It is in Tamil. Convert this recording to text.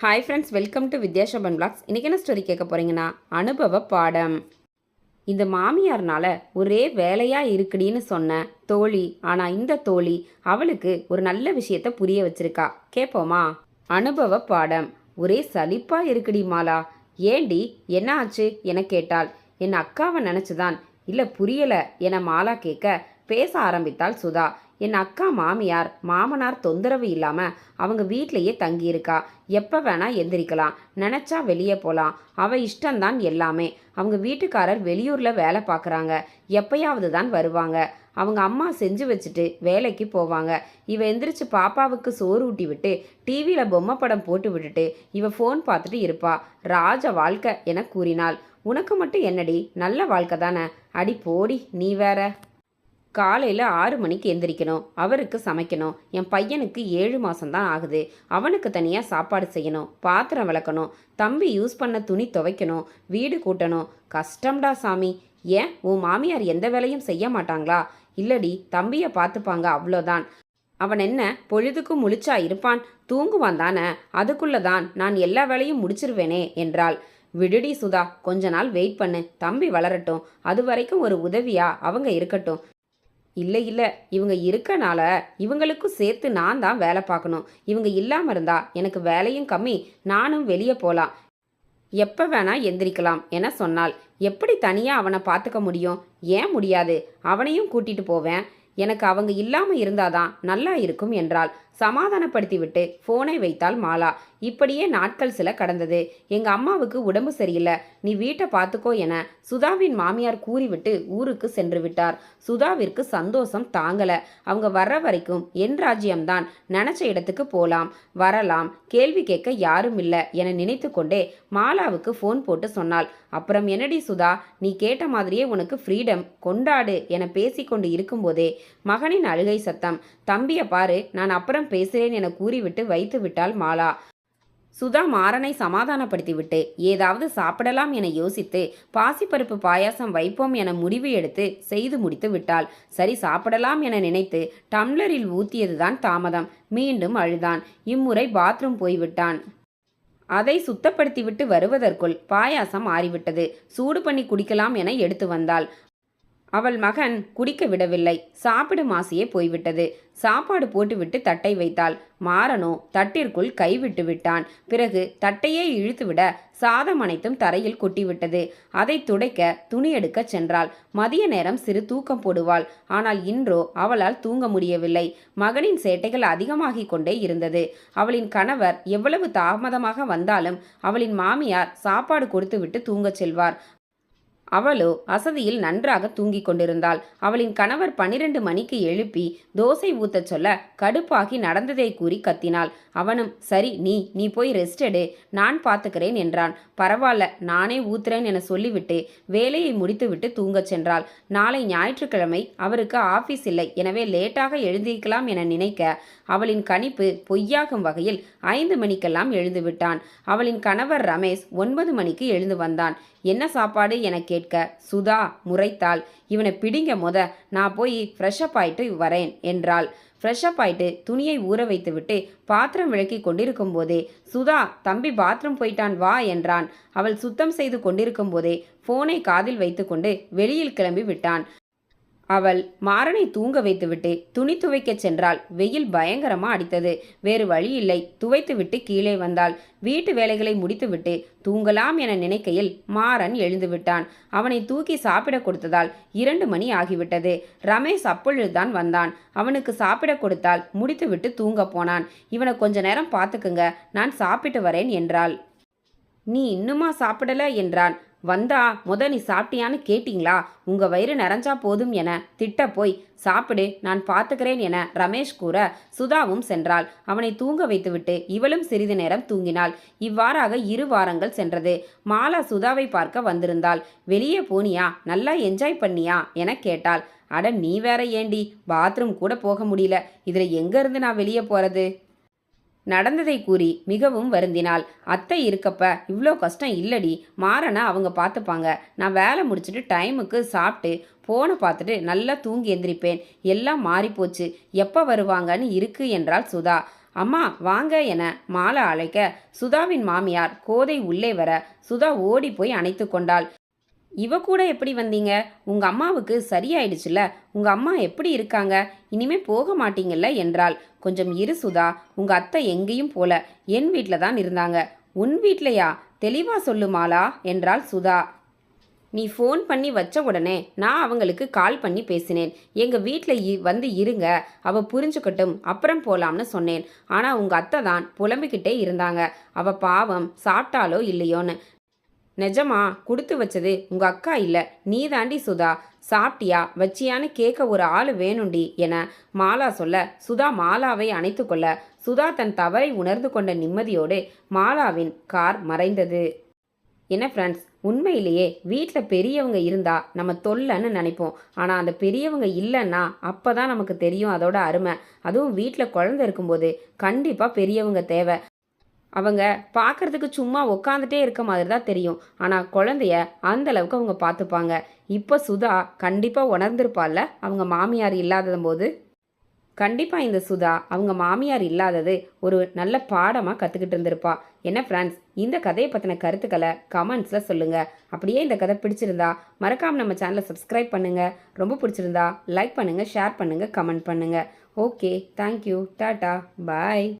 Hi friends welcome to Vidyasaban vlogs இன்றைக்கி என்ன ஸ்டோரி கேட்க போகிறீங்கன்னா அனுபவ பாடம். இந்த மாமியார்னால ஒரே வேலையாக இருக்குடின்னு சொன்ன தோழி ஆனால் இந்த தோழி அவளுக்கு ஒரு நல்ல விஷயத்த புரிய வச்சிருக்கா. கேட்போமா அனுபவ பாடம். ஒரே சலிப்பாக இருக்குடி மாலா. ஏண்டி என்ன ஆச்சு? என கேட்டாள். என் அக்காவை நினச்சிதான் இல்லை புரியலை என மாலா கேட்க பேச ஆரம்பித்தாள் சுதா. என் அக்கா மாமியார் மாமனார் தொந்தரவு இல்லாமல் அவங்க வீட்டிலையே தங்கியிருக்கா. எப்போ வேணால் எந்திரிக்கலாம். நினச்சா வெளியே போகலாம் அவ இஷ்டம்தான் எல்லாமே. அவங்க வீட்டுக்காரர் வெளியூரில் வேலை பார்க்குறாங்க எப்பயாவது தான் வருவாங்க. அவங்க அம்மா செஞ்சு வச்சுட்டு வேலைக்கு போவாங்க. இவ எந்திரிச்சு பாப்பாவுக்கு சோறு ஊட்டி விட்டு டிவியில் பொம்மை படம் போட்டு விட்டுட்டு இவ ஃபோன் பார்த்துட்டு இருப்பா. ராஜ வாழ்க்கை என கூறினாள். உனக்கு மட்டும் என்னடி? நல்ல வாழ்க்கை தானே. அடி போடி நீ வேற. காலையில் ஆறு மணிக்கு எந்திரிக்கணும். அவருக்கு சமைக்கணும். என் பையனுக்கு ஏழு மாதம்தான் ஆகுது. அவனுக்கு தனியாக சாப்பாடு செய்யணும். பாத்திரம் விளக்கணும். தம்பி யூஸ் பண்ண துணி துவைக்கணும். வீடு கூட்டணும். கஷ்டம்டா சாமி. ஏன்? உன் மாமியார் எந்த வேலையும் செய்ய மாட்டாங்களா? இல்லடி தம்பியை பார்த்துப்பாங்க அவ்வளோதான். அவன் என்ன பொழுதுக்கு முழிச்சா இருப்பான்? தூங்குவான் தானே? அதுக்குள்ள தான் நான் எல்லா வேலையும் முடிச்சிருவேனே என்றாள். விடுடி சுதா கொஞ்ச நாள் வெயிட் பண்ணு. தம்பி வளரட்டும். அது வரைக்கும் ஒரு உதவியா? அவங்க இருக்கட்டும். இல்லை இல்லை. இவங்க இருக்கனால இவங்களுக்கும் சேர்த்து நான் தான் வேலை பார்க்கணும். இவங்க இல்லாமல் இருந்தா எனக்கு வேலையும் கம்மி நானும் வெளியே போகலாம் எப்போ வேணா எந்திரிக்கலாம் என சொன்னாள். எப்படி தனியாக அவனை பார்த்துக்க முடியும்? ஏன் முடியாது? அவனையும் கூட்டிகிட்டு போவேன். எனக்கு அவங்க இல்லாமல் இருந்தாதான் நல்லா இருக்கும் என்றாள். சமாதானப்படுத்திவிட்டு ஃபோனை வைத்தாள் மாலா. இப்படியே நாட்கள் சில கடந்தது. எங்க அம்மாவுக்கு உடம்பு சரியில்லை. நீ வீட்டை பார்த்துக்கோ என சுதாவின் மாமியார் கூறிவிட்டு ஊருக்கு சென்று விட்டார். சுதாவிற்கு சந்தோஷம் தாங்கல. அவங்க வர்ற வரைக்கும் என் ராஜ்யம்தான். நினைச்ச இடத்துக்கு போலாம். வரலாம். கேள்வி கேட்க யாரும் இல்லை என நினைத்து கொண்டே மாலாவுக்கு ஃபோன் போட்டு சொன்னாள். அப்புறம் என்னடி சுதா? நீ கேட்ட மாதிரியே உனக்கு ஃப்ரீடம் கொண்டாடு என பேசிக்கொண்டு இருக்கும்போதே மகனின் அழுகை சத்தம். தம்பியை பாரு. நான் அப்புறம் பேசுகிறேன் என கூறிவிட்டு வைத்து விட்டாள் மாலா. சுதா மாறனை சமாதானப்படுத்திவிட்டு ஏதாவது சாப்பிடலாம் என யோசித்து பாசிப்பருப்பு பாயாசம் வைப்போம் என முடிவு எடுத்து செய்து முடித்து விட்டாள். சரி சாப்பிடலாம் என நினைத்து டம்ளரில் ஊத்தியதுதான் தாமதம். மீண்டும் அழுதான். இம்முறை பாத்ரூம் போய்விட்டான். அதை சுத்தப்படுத்திவிட்டு வருவதற்குள் பாயாசம் ஆறிவிட்டது சூடு பண்ணி குடிக்கலாம் என எடுத்து வந்தாள். அவள் மகன் குடிக்க விடவில்லை. சாப்பிடும் ஆசையே போய்விட்டது. சாப்பாடு போட்டுவிட்டு தட்டை வைத்தாள். மாறனோ தட்டிற்குள் கைவிட்டு விட்டான். பிறகு தட்டையே இழுத்துவிட சாதம் அனைத்தும் தரையில் கொட்டிவிட்டது. அதை துடைக்க துணி எடுக்கச் சென்றாள். மதிய நேரம் சிறு தூக்கம் போடுவாள். ஆனால் இன்றோ அவளால் தூங்க முடியவில்லை. மகனின் சேட்டைகள் அதிகமாகிக் கொண்டே இருந்தது. அவளின் கணவர் எவ்வளவு தாமதமாக வந்தாலும் அவளின் மாமியார் சாப்பாடு கொடுத்துவிட்டு தூங்கச் செல்வார். அவளோ அசதியில் நன்றாக தூங்கிக் கொண்டிருந்தாள். அவளின் கணவர் பனிரெண்டு மணிக்கு எழுப்பி தோசை ஊத்தச் சொல்ல கடுப்பாகி நடந்ததை கூறி கத்தினாள். அவனும் சரி நீ நீ போய் ரெஸ்ட் எடு. நான் பார்த்துக்கிறேன் என்றான். பரவாயில்ல நானே ஊத்துறேன் என சொல்லிவிட்டு வேலையை முடித்துவிட்டு தூங்கச் சென்றாள். நாளை ஞாயிற்றுக்கிழமை அவருக்கு ஆபீஸ் இல்லை. எனவே லேட்டாக எழுந்திருக்கலாம் என நினைக்க அவளின் கணிப்பு பொய்யாகும் வகையில் ஐந்து மணிக்கெல்லாம் எழுந்துவிட்டான். அவளின் கணவர் ரமேஷ் ஒன்பது மணிக்கு எழுந்து வந்தான். என்ன சாப்பாடு என கேட்க சுதா முறைத்தாள். இவனை பிடிங்க முத. நான் போய் ஃப்ரெஷ்அப் ஆயிட்டு வரேன் என்றாள். ஃப்ரெஷ்அப் ஆயிட்டு துணியை ஊற வைத்துவிட்டு பாத்திரம் விளக்கி கொண்டிருக்கும் போதே சுதா தம்பி பாத்ரூம் போயிட்டான் வா என்றான். அவள் சுத்தம் செய்து கொண்டிருக்கும் போதே போனை காதில் வைத்துக்கொண்டு வெளியில் கிளம்பி விட்டான். அவள் மாறனை தூங்க வைத்துவிட்டு துணி துவைக்கச் சென்றாள். வெயில் பயங்கரமா அடித்தது. வேறு வழி இல்லை. துவைத்துவிட்டு கீழே வந்தாள். வீட்டு வேலைகளை முடித்துவிட்டு தூங்கலாம் என நினைக்கையில் மாறன் எழுந்துவிட்டான். அவனை தூக்கி சாப்பிட கொடுத்ததால் இரண்டு மணி ஆகிவிட்டது. ரமேஷ் அப்பொழுதுதான் வந்தான். அவனுக்கு சாப்பிட கொடுத்தால் முடித்துவிட்டு தூங்க போனான். இவனை கொஞ்ச நேரம் பார்த்துக்குங்க. நான் சாப்பிட்டு வரேன் என்றாள். நீ இன்னுமா சாப்பிடல? என்றான். வந்தா முத நீ சாப்பிட்டியான்னு கேட்டிங்களா? உங்க வயிறு நிறைஞ்சா போதும் என. திட்ட போய் சாப்பிடு நான் பார்த்துக்கிறேன் என ரமேஷ் கூற சுதாவும் சென்றாள். அவனை தூங்க வைத்துவிட்டு இவளும் சிறிது நேரம் தூங்கினாள். இவ்வாறாக இரு வாரங்கள் சென்றது. மாலா சுதாவை பார்க்க வந்திருந்தாள். வெளியே போனியா? நல்லா என்ஜாய் பண்ணியா? என கேட்டாள். அட நீ வேற ஏண்டி? பாத்ரூம் கூட போக முடியல. இதில் எங்கேருந்து நான் வெளியே போகிறது நடந்ததை கூறி மிகவும் வருந்தினாள். அத்தை இருக்கப்ப இவ்வளோ கஷ்டம் இல்லடி மாறனா அவங்க பார்த்துப்பாங்க நான் வேலை முடிச்சுட்டு டைமுக்கு சாப்பிட்டு ஃபோனை பார்த்துட்டு நல்லா தூங்கி எந்திரிப்பேன். எல்லாம் மாறிப்போச்சு எப்போ வருவாங்கன்னு இருக்கு என்றாள் சுதா. அம்மா வாங்க என மாலா அழைக்க சுதாவின் மாமியார் கோதை உள்ளே வர சுதா ஓடி போய் அணைத்து கொண்டாள். இவ கூட எப்படி வந்தீங்க? உங்கள் அம்மாவுக்கு சரியாயிடுச்சுல. உங்கள் அம்மா எப்படி இருக்காங்க? இனிமே போக மாட்டீங்கல்ல என்றாள். கொஞ்சம் இரு சுதா உங்கள் அத்தை எங்கேயும் போல. என் வீட்டில் தான் இருந்தாங்க. உன் வீட்லையா? தெளிவா சொல்லுமாலா என்றாள் சுதா. நீ ஃபோன் பண்ணி வச்ச உடனே நான் அவங்களுக்கு கால் பண்ணி பேசினேன். எங்கள் வீட்டில் வந்து இருங்க. அவள் புரிஞ்சுக்கட்டும். அப்புறம் போகலாம்னு சொன்னேன். ஆனால் உங்கள் அத்தை தான் புலம்பிக்கிட்டே இருந்தாங்க. அவள் பாவம் சாப்பிட்டாலோ இல்லையோன்னு. நிஜமா கொடுத்து வச்சது உங்கள் அக்கா இல்லை. நீ தாண்டி சுதா. சாப்பிட்டியா? வச்சியான்னு கேட்க ஒரு ஆள் வேணுண்டி என மாலா சொல்ல சுதா மாலாவை அணைத்து கொள்ள சுதா தன் தவறை உணர்ந்து கொண்ட நிம்மதியோடு மாலாவின் கார் மறைந்தது. என்ன ஃப்ரெண்ட்ஸ் உண்மையிலேயே வீட்டில் பெரியவங்க இருந்தால் நம்ம தொல்லைன்னு நினைப்போம். ஆனால் அந்த பெரியவங்க இல்லைன்னா அப்போ தான் நமக்கு தெரியும் அதோட அருமை. அதுவும் வீட்டில் குழந்தை இருக்கும்போது கண்டிப்பாக பெரியவங்க தேவை. அவங்க பார்க்கறதுக்கு சும்மா உக்காந்துட்டே இருக்க மாதிரி தான் தெரியும். ஆனால் குழந்தைய அந்தளவுக்கு அவங்க பார்த்துப்பாங்க. இப்போ சுதா கண்டிப்பாக உணர்ந்திருப்பாள்ல? அவங்க மாமியார் இல்லாத போது? கண்டிப்பாக இந்த சுதா அவங்க மாமியார் இல்லாதது ஒரு நல்ல பாடமாக கற்றுக்கிட்டு இருந்திருப்பா. என்ன ஃப்ரெண்ட்ஸ் இந்த கதையை பற்றின கருத்துக்களை கமெண்ட்ஸில் சொல்லுங்கள் அப்படியே இந்த கதை பிடிச்சிருந்தா மறக்காமல் நம்ம சேனலை சப்ஸ்கிரைப் பண்ணுங்கள் ரொம்ப பிடிச்சிருந்தா லைக் பண்ணுங்கள் ஷேர் பண்ணுங்கள் கமெண்ட் பண்ணுங்கள் ஓகே தேங்க்யூ டாட்டா பாய்